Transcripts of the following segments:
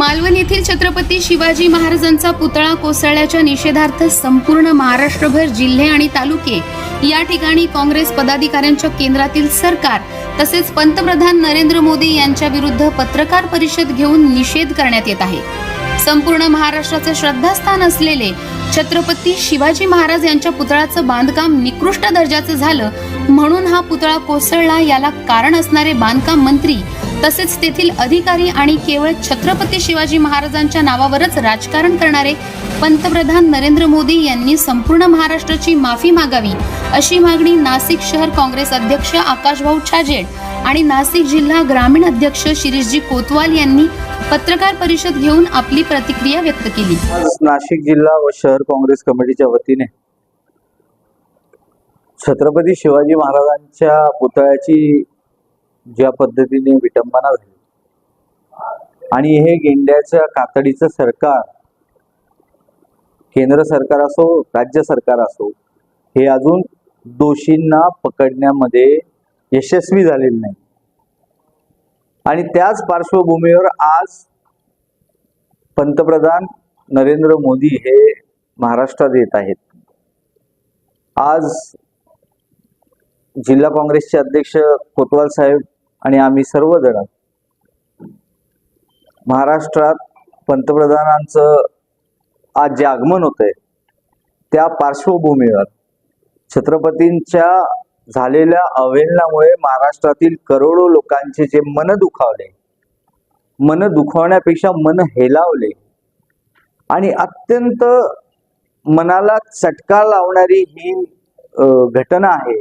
मालवण येथील छत्रपती शिवाजी महाराजांचा पुतळा कोसळल्याच्या निषेधार्थ संपूर्ण महाराष्ट्रभर जिल्हे आणि तालुके या ठिकाणी काँग्रेस पदाधिकाऱ्यांच्या केंद्रातील सरकार तसेच पंतप्रधान नरेंद्र मोदी यांच्या विरुद्ध पत्रकार परिषद घेऊन निषेध करण्यात येत आहे. संपूर्ण महाराष्ट्राचे श्रद्धास्थान असलेले छत्रपती शिवाजी महाराज यांच्या पुतळ्याचं बांधकाम निकृष्ट दर्जाचं झालं म्हणून हा पुतळा कोसळला याला कारण असणारे बांधकाम मंत्री तसेच तेथील अधिकारी आणि केवळ छत्रपती शिवाजी महाराजांच्या नावावरच राजकारण करणारे पंतप्रधान नरेंद्र मोदी यांनी संपूर्ण महाराष्ट्राची माफी मागावी अशी मागणी नाशिक शहर काँग्रेस अध्यक्ष आकाशभाऊ छाजेड आणि नाशिक जिल्हा ग्रामीण अध्यक्ष शिरीषजी कोतवाल यांनी पत्रकार परिषद घेऊन आपली प्रतिक्रिया व्यक्त केली. नाशिक जिल्हा व शहर काँग्रेस कमिटीच्या वतीने छत्रपती शिवाजी महाराजांच्या पुतळ्याची ज्या पद्धतीने विटंबना झाली. आणि हे गेंड्याच्या कातडीचं सरकार केंद्र सरकार असो राज्य सरकार असो हे अजून दोषींना पकडण्यामध्ये यशस्वी झालेले नाही. आणि त्याच पार्श्वभूमीवर आज पंतप्रधान नरेंद्र मोदी हे महाराष्ट्रात येत आहेत. आज जिल्हा काँग्रेसचे अध्यक्ष कोतवाल साहेब आणि आम्ही सर्वजण महाराष्ट्रात पंतप्रधानांचं आज जे आगमन होत आहे त्या पार्श्वभूमीवर छत्रपतींच्या झालेल्या अवहेलनामुळे महाराष्ट्रातील करोडो लोकांचे जे मन दुखावले मन दुखावण्यापेक्षा मन हेलावले आणि अत्यंत मनाला चटका लावणारी ही घटना आहे.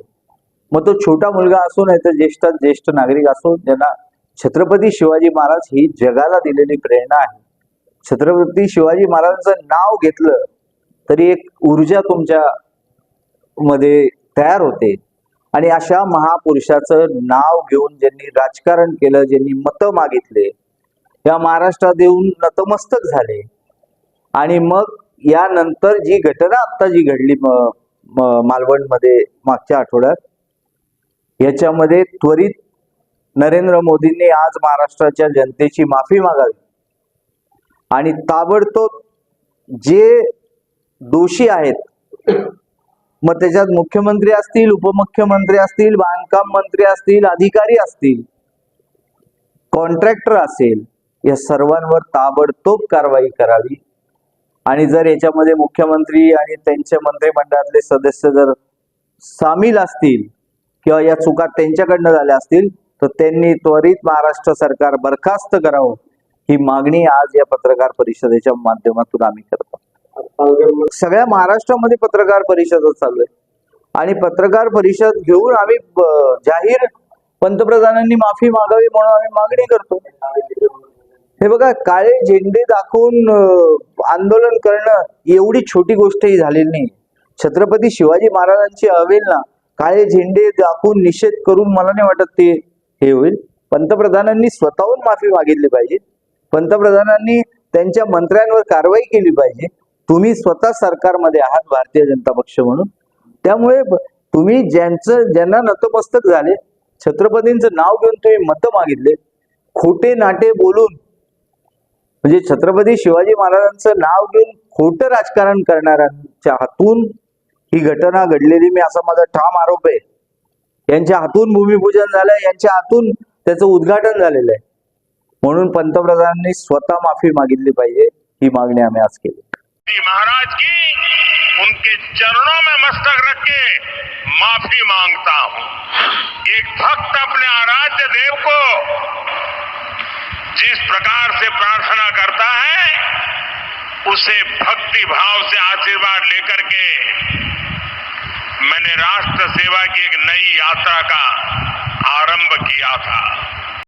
मग तो छोटा मुलगा असो नाही तर ज्येष्ठ ज्येष्ठ नागरिक असो ज्यांना छत्रपती शिवाजी महाराज ही जगाला दिलेली प्रेरणा आहे. छत्रपती शिवाजी महाराजांचं नाव घेतलं तरी एक ऊर्जा तुमच्या मध्ये तयार होते. आणि अशा महापुरुषाचं नाव घेऊन ज्यांनी राजकारण केलं ज्यांनी मतं मागितले या महाराष्ट्रात येऊन नतमस्तक झाले. आणि मग यानंतर जी घटना आता जी घडली म- मालवणमध्ये मागच्या आठवड्यात याच्यामध्ये त्वरित नरेंद्र मोदींनी आज महाराष्ट्राच्या जनतेची माफी मागावी. आणि ताबडतोब जे दोषी आहेत मग त्याच्यात मुख्यमंत्री असतील उपमुख्यमंत्री असतील बांधकाम मंत्री असतील अधिकारी असतील कॉन्ट्रॅक्टर असेल या सर्वांवर ताबडतोब कारवाई करावी. आणि जर याच्यामध्ये मुख्यमंत्री आणि त्यांच्या मंत्रिमंडळातले सदस्य जर सामील असतील किंवा या चुका त्यांच्याकडनं झाल्या असतील तर त्यांनी त्वरित महाराष्ट्र सरकार बरखास्त करावं. ही मागणी आज या पत्रकार परिषदेच्या माध्यमातून आम्ही करतो. सगळ्या महाराष्ट्रामध्ये पत्रकार परिषदच चालू आहे. आणि पत्रकार परिषद घेऊन आम्ही जाहीर पंतप्रधानांनी माफी मागावी म्हणून आम्ही मागणी करतो. हे बघा काळे झेंडे दाखवून आंदोलन करणं एवढी छोटी गोष्टही झालेली नाही. छत्रपती शिवाजी महाराजांची अवेलना काळे झेंडे दाखवून निषेध करून मला नाही वाटत ते हे होईल. पंतप्रधानांनी स्वतःहून माफी मागितली पाहिजे. पंतप्रधानांनी त्यांच्या मंत्र्यांवर कारवाई केली पाहिजे. तुम्ही स्वतः सरकारमध्ये आहात भारतीय जनता पक्ष म्हणून. त्यामुळे तुम्ही ज्यांचं ज्यांना नतमस्तक झाले छत्रपतींचं नाव घेऊन तुम्ही मतं मागितले. खोटे नाटे बोलून म्हणजे छत्रपती शिवाजी महाराजांचं नाव घेऊन खोटं राजकारण करणाऱ्यांच्या हातून ही घटना घडलेली मी असा माझा ठाम आरोप आहे. यांच्या हातून भूमिपूजन झालंय यांच्या हातून त्याचं उद्घाटन झालेलं आहे. म्हणून पंतप्रधानांनी स्वतः माफी मागितली पाहिजे ही मागणी आम्ही आज केली. महाराज की उनके चरणों में मस्तक रख के माफी मांगता हूं। एक भक्त अपने आराध्य देव को जिस प्रकार से प्रार्थना करता है उसे भक्ति भाव से आशीर्वाद लेकर के मैंने राष्ट्र सेवा की एक नई यात्रा का आरंभ किया था।